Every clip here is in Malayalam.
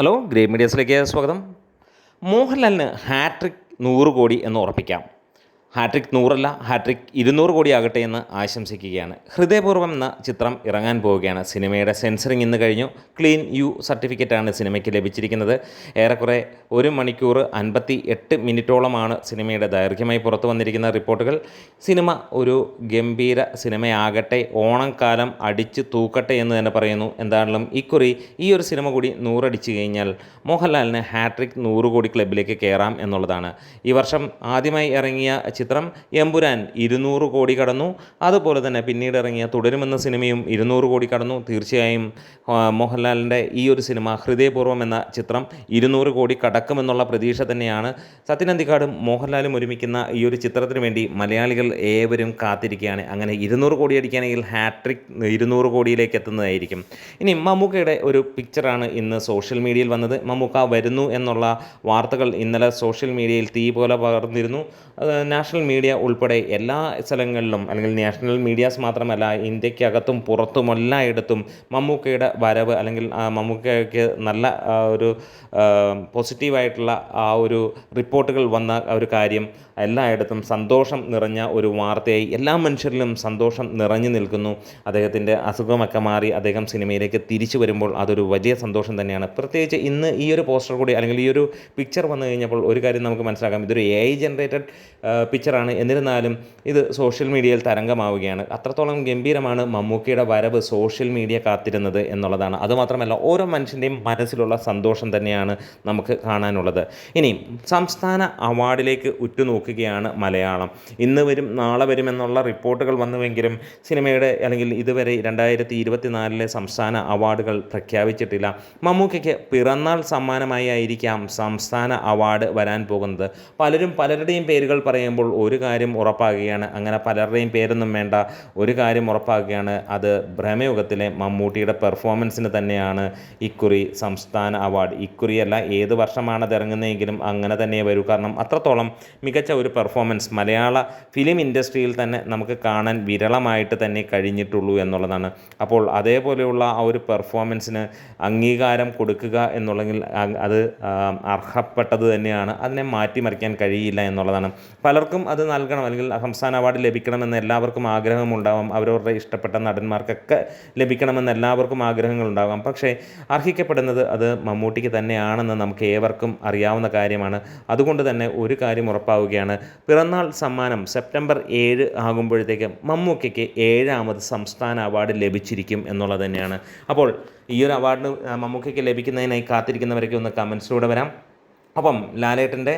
ഹലോ ഗ്രേ മീഡിയസിലേക്ക് സ്വാഗതം. മോഹൻലാലിന് ഹാട്രിക് നൂറ് കോടി എന്ന് ഉറപ്പിക്കാം. ഹാട്രിക് നൂറല്ല ഹാട്രിക് ഇരുന്നൂറ് കോടി ആകട്ടെ എന്ന് ആശംസിക്കുകയാണ്. ഹൃദയപൂർവം എന്ന ചിത്രം ഇറങ്ങാൻ പോവുകയാണ്. സിനിമയുടെ സെൻസറിങ് ഇന്ന് കഴിഞ്ഞു. ക്ലീൻ യു സർട്ടിഫിക്കറ്റാണ് സിനിമയ്ക്ക് ലഭിച്ചിരിക്കുന്നത്. ഏറെക്കുറെ ഒരു മണിക്കൂർ അൻപത്തി എട്ട് മിനിറ്റോളമാണ് സിനിമയുടെ ദൈർഘ്യമായി പുറത്തു വന്നിരിക്കുന്ന റിപ്പോർട്ടുകൾ. സിനിമ ഒരു ഗംഭീര സിനിമയാകട്ടെ ഓണക്കാലം അടിച്ച് തൂക്കട്ടെ എന്ന് തന്നെ പറയുന്നു. എന്താണെങ്കിലും ഇക്കുറി ഈ ഒരു സിനിമ കൂടി നൂറടിച്ചു കഴിഞ്ഞാൽ മോഹൻലാലിന് ഹാട്രിക് നൂറ് കോടി ക്ലബിലേക്ക് കയറാം എന്നുള്ളതാണ്. ഈ വർഷം ആദ്യമായി ഇറങ്ങിയ ചിത്രം എമ്പുരാൻ ഇരുന്നൂറ് കോടി കടന്നു. അതുപോലെ തന്നെ പിന്നീട് ഇറങ്ങിയ തുടരുമെന്ന സിനിമയും ഇരുന്നൂറ് കോടി കടന്നു. തീർച്ചയായും മോഹൻലാലിന്റെ ഈ ഒരു സിനിമ ഹൃദയപൂർവം എന്ന ചിത്രം ഇരുന്നൂറ് കോടി കടക്കുമെന്നുള്ള പ്രതീക്ഷ തന്നെയാണ്. സത്യനന്ദിക്കാടും മോഹൻലാലും ഒരുമിക്കുന്ന ഈ ഒരു ചിത്രത്തിന് വേണ്ടി മലയാളികൾ ഏവരും കാത്തിരിക്കുകയാണ്. അങ്ങനെ ഇരുന്നൂറ് കോടി അടിക്കുകയാണെങ്കിൽ ഹാട്രിക് ഇരുന്നൂറ് കോടിയിലേക്ക് എത്തുന്നതായിരിക്കും. ഇനി മമ്മൂക്കയുടെ ഒരു പിക്ചറാണ് ഇന്ന് സോഷ്യൽ മീഡിയയിൽ വന്നത്. മമ്മൂക്ക വരുന്നു എന്നുള്ള വാർത്തകൾ ഇന്നലെ സോഷ്യൽ മീഡിയയിൽ തീ പോലെ പകർന്നിരുന്നു. അത് നാഷണൽ മീഡിയ ഉൾപ്പെടെ എല്ലാ സ്ഥലങ്ങളിലും അല്ലെങ്കിൽ നാഷണൽ മീഡിയാസ് മാത്രമല്ല ഇന്ത്യക്കകത്തും പുറത്തും എല്ലായിടത്തും മമ്മൂക്കയുടെ വരവ് അല്ലെങ്കിൽ മമ്മൂക്കയ്ക്ക് നല്ല ഒരു പോസിറ്റീവായിട്ടുള്ള ആ ഒരു റിപ്പോർട്ടുകൾ വന്ന ഒരു കാര്യം എല്ലായിടത്തും സന്തോഷം നിറഞ്ഞ ഒരു വാർത്തയായി എല്ലാ മനുഷ്യരിലും സന്തോഷം നിറഞ്ഞു നിൽക്കുന്നു. അദ്ദേഹത്തിന്റെ അസുഖമൊക്കെ മാറി അദ്ദേഹം സിനിമയിലേക്ക് തിരിച്ചു വരുമ്പോൾ അതൊരു വലിയ സന്തോഷം തന്നെയാണ്. പ്രത്യേകിച്ച് ഇന്ന് ഈ ഒരു പോസ്റ്റർ കൂടി അല്ലെങ്കിൽ ഈ ഒരു പിക്ചർ വന്നു കഴിഞ്ഞപ്പോൾ ഒരു കാര്യം നമുക്ക് മനസ്സിലാക്കാം. ഇതൊരു എ ഐ ജനറേറ്റഡ് പിക്ചറാണ് എന്നിരുന്നാലും ഇത് സോഷ്യൽ മീഡിയയിൽ തരംഗമാവുകയാണ്. അത്രത്തോളം ഗംഭീരമാണ് മമ്മൂക്കിയുടെ വരവ് സോഷ്യൽ മീഡിയ കാത്തിരുന്നത് എന്നുള്ളതാണ്. അതുമാത്രമല്ല ഓരോ മനുഷ്യന്റെയും മനസ്സിലുള്ള സന്തോഷം തന്നെയാണ് നമുക്ക് കാണാനുള്ളത്. ഇനി സംസ്ഥാന അവാർഡിലേക്ക് ഉറ്റുനോക്കുകയാണ് മലയാളം. ഇന്ന് വരും നാളെ വരും എന്നുള്ള റിപ്പോർട്ടുകൾ വന്നുവെങ്കിലും സിനിമയുടെ അല്ലെങ്കിൽ ഇതുവരെ രണ്ടായിരത്തി ഇരുപത്തിനാലിലെ സംസ്ഥാന അവാർഡുകൾ പ്രഖ്യാപിച്ചിട്ടില്ല. മമ്മൂക്കയ്ക്ക് പിറന്നാൾ സമ്മാനമായി ആയിരിക്കാം സംസ്ഥാന അവാർഡ് വരാൻ പോകുന്നത്. പലരും പലരുടെയും പേരുകൾ പറയുമ്പോൾ ഒരു കാര്യം ഉറപ്പാകുകയാണ്. അങ്ങനെ പലരുടെയും പേരൊന്നും വേണ്ട. ഒരു കാര്യം ഉറപ്പാക്കുകയാണ് അത് ഭ്രമയുഗത്തിലെ മമ്മൂട്ടിയുടെ പെർഫോമൻസിന് തന്നെയാണ്. ഇക്കുറി സംസ്ഥാന അവാർഡ് ഇക്കുറിയല്ല ഏത് വർഷമാണ് ഇറങ്ങുന്നതെങ്കിലും അങ്ങനെ തന്നെ വരൂ. കാരണം അത്രത്തോളം മികച്ച ഒരു പെർഫോമൻസ് മലയാള ഫിലിം ഇൻഡസ്ട്രിയിൽ തന്നെ നമുക്ക് കാണാൻ വിരളമായിട്ട് തന്നെ കഴിഞ്ഞിട്ടുള്ളൂ എന്നുള്ളതാണ്. അപ്പോൾ അതേപോലെയുള്ള ആ ഒരു പെർഫോമൻസിന് അംഗീകാരം കൊടുക്കുക എന്നുള്ളെങ്കിൽ അത് അർഹപ്പെട്ടത് തന്നെയാണ്. അതിനെ മാറ്റിമറിക്കാൻ കഴിയില്ല എന്നുള്ളതാണ്. പലർക്കും അത് നൽകണം അല്ലെങ്കിൽ സംസ്ഥാന അവാർഡ് ലഭിക്കണമെന്ന് എല്ലാവർക്കും ആഗ്രഹമുണ്ടാവാം. അവരവരുടെ ഇഷ്ടപ്പെട്ട നടന്മാർക്കൊക്കെ ലഭിക്കണമെന്ന് എല്ലാവർക്കും ആഗ്രഹങ്ങളുണ്ടാകാം പക്ഷേ അർഹിക്കപ്പെടുന്നത് അത് മമ്മൂട്ടിക്ക് തന്നെയാണെന്ന് നമുക്ക് ഏവർക്കും അറിയാവുന്ന കാര്യമാണ്. അതുകൊണ്ട് തന്നെ ഒരു കാര്യം ഉറപ്പാവുകയാണ്. പിറന്നാൾ സമ്മാനം സെപ്റ്റംബർ ഏഴ് ആകുമ്പോഴത്തേക്ക് മമ്മൂക്കയ്ക്ക് ഏഴാമത് സംസ്ഥാന അവാർഡ് ലഭിച്ചിരിക്കും എന്നുള്ളത് തന്നെയാണ്. അപ്പോൾ ഈ ഒരു അവാർഡ് മമ്മൂക്കയ്ക്ക് ലഭിക്കുന്നതിനായി കാത്തിരിക്കുന്നവരൊക്കെ ഒന്ന് കമൻസിലൂടെ വരാം. അപ്പം ലാലേട്ടന്റെ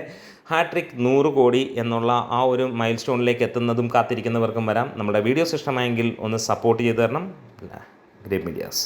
ഹാട്രിക് നൂറ് കോടി എന്നുള്ള ആ ഒരു മൈൽ സ്റ്റോണിലേക്ക് എത്തുന്നതും കാത്തിരിക്കുന്നവർക്കും വരാം. നമ്മുടെ വീഡിയോസ് ഇഷ്ടമായെങ്കിൽ ഒന്ന് സപ്പോർട്ട് ചെയ്തു തരണം. Great medias.